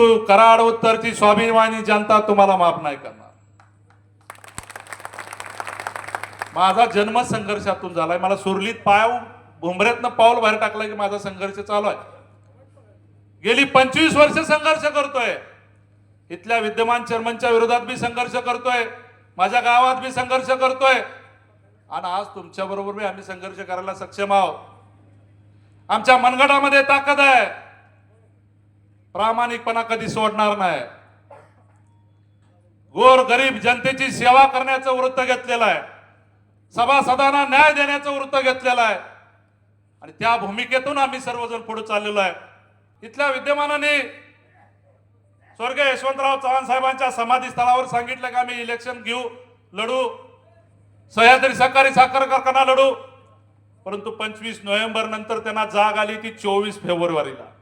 परंतु कराड उत्तरची स्वाभिमानी जनता तुम्हाला माफ नाही करणार. माझा जन्म संघर्षातून झालाय. मला सुरलीत पाय भुमऱ्यातनं पाऊल बाहेर टाकलं की माझा संघर्ष चालू आहे. गेली पंचवीस वर्ष संघर्ष करतोय. इथल्या विद्यमान चेअरमनच्या विरोधात मी संघर्ष करतोय. माझ्या गावात मी संघर्ष करतोय. आणि आज तुमच्या बरोबर मी आम्ही संघर्ष करायला सक्षम आहोत. आमच्या मनगटामध्ये ताकद आहे. प्रामाणिकपणा कधी सोडणार नाही. गोर गरीब जनतेची सेवा करण्याचं वृत्त घेतलेलं आहे. सभासदांना न्याय देण्याचं वृत्त घेतलेलं आहे. आणि त्या भूमिकेतून आम्ही सर्वजण पुढे चाललेलो आहे. इथल्या विद्यमानाने स्वर्गीय यशवंतराव चव्हाण साहेबांच्या समाधी स्थळावर सांगितलं की आम्ही इलेक्शन घेऊ लढू. सह्याद्री सहकारी साखर कारखाना लढू. परंतु पंचवीस नोव्हेंबर नंतर त्यांना जाग आली ती चोवीस फेब्रुवारीला.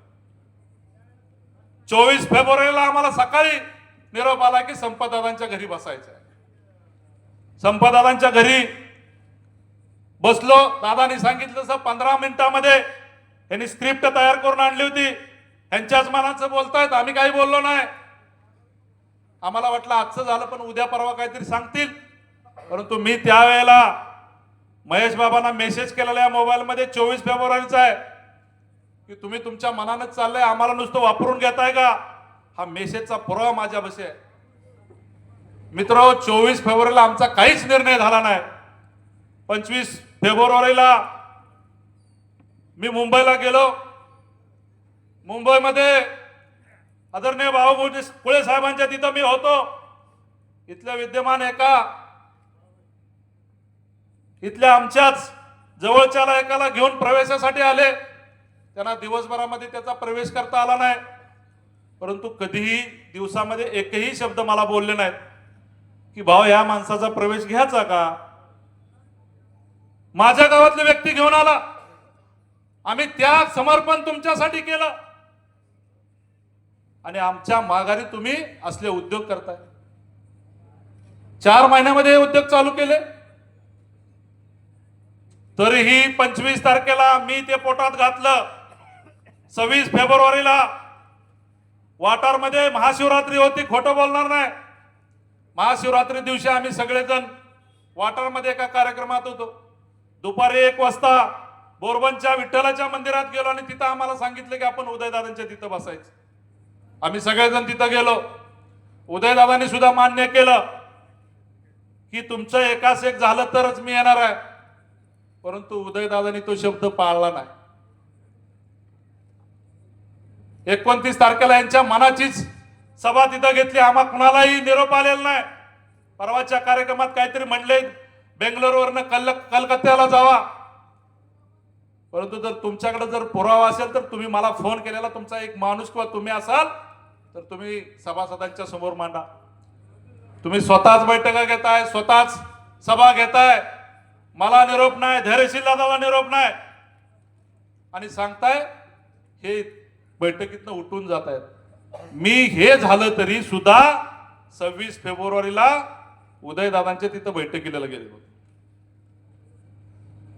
चोवीस फेब्रुवारीला आम्हाला सकाळी निरोप आला की संपदादांच्या घरी बसायचं आहे. संपदादांच्या घरी बसलो दादानी सांगितलं तसं पंधरा मिनिटामध्ये यांनी स्क्रिप्ट तयार करून आणली होती. यांच्याच मनाचं बोलतायत आम्ही काही बोललो नाही. आम्हाला वाटलं आजचं झालं पण उद्या परवा काहीतरी सांगतील. परंतु मी त्यावेळेला महेश बाबांना मेसेज केलेला या मोबाईलमध्ये चोवीस फेब्रुवारीचा आहे. की तुम्ही तुमच्या मनानच चाललंय आम्हाला नुसतं वापरून घेताय का? हा मेसेजचा पुरावा माझ्या बसे आहे. मित्र चोवीस फेब्रुवारीला आमचा काहीच निर्णय झाला नाही. पंचवीस फेब्रुवारीला मी मुंबईला गेलो. मुंबईमध्ये आदरणीय भाऊ पुळे साहेबांच्या तिथं मी होतो. इथल्या विद्यमान एका इथल्या आमच्याच जवळच्याला एकाला घेऊन प्रवेशासाठी आले. त्यांना दिवसभरामध्ये त्याचा प्रवेश करता आला नाही. परंतु कधीही दिवसामध्ये एकही शब्द मला बोलले नाहीत. की भाऊ या माणसाचा प्रवेश घ्यायचा का? माझ्या गावातले व्यक्ती घेऊन आला. आम्ही त्या समर्पण तुमच्यासाठी केलं. आणि आमच्या माघारी तुम्ही असले उद्योग करताय. चार महिन्यामध्ये हे उद्योग चालू केले. तरीही पंचवीस तारखेला मी ते पोटात घातलं. सव्वीस फेब्रुवारीला वाटारमध्ये महाशिवरात्री होती खोटं बोलणार नाही. महाशिवरात्री दिवशी आम्ही सगळेजण वाटारमध्ये एका कार्यक्रमात होतो. दुपारी एक वाजता बोरबनच्या विठ्ठलाच्या मंदिरात गेलो आणि तिथं आम्हाला सांगितलं की आपण उदयदादांच्या तिथं बसायचं. आम्ही सगळेजण तिथं गेलो. उदयदादांनी सुद्धा मान्य केलं की तुमचं एकास एक झालं तरच मी येणार आहे. परंतु उदयदादांनी तो शब्द पाळला नाही. एकोणतीस तारखेला यांच्या मनाचीच सभा तिथं घेतली. आम्हा कुणालाही निरोप आलेला नाही. परवाच्या कार्यक्रमात काहीतरी म्हणले बेंगलोरवरनं कल कलकत्त्याला जावा. परंतु जर तुमच्याकडे जर पुरावा असेल तर तुम्ही मला फोन केलेला तुमचा एक माणूस किंवा तुम्ही असाल तर तुम्ही सभासदांच्या समोर मांडा. तुम्ही स्वतःच बैठका घेताय स्वतःच सभा घेताय. मला निरोप नाही धैर्यशील दादाला निरोप नाही. आणि सांगताय हे बैठकीतनं उठून जात आहेत मी हे झालं तरी सुद्धा सव्वीस फेब्रुवारीला उदयदादांच्या तिथं बैठकीला गेले होते.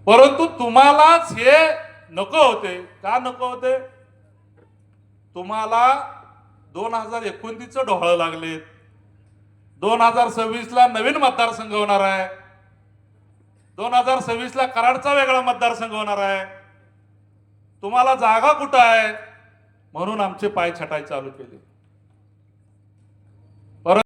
परंतु तुम्हालाच हे नको होते. का नको होते? तुम्हाला दोन हजार एकोणतीसचं ढोळं लागलेत. दोन हजार सव्वीसला नवीन मतदारसंघ होणार आहे. दोन हजार सव्वीसला कराडचा वेगळा मतदारसंघ होणार आहे. तुम्हाला जागा कुठं आहे? म्हणून आमचे पाय छटाय चालू केले.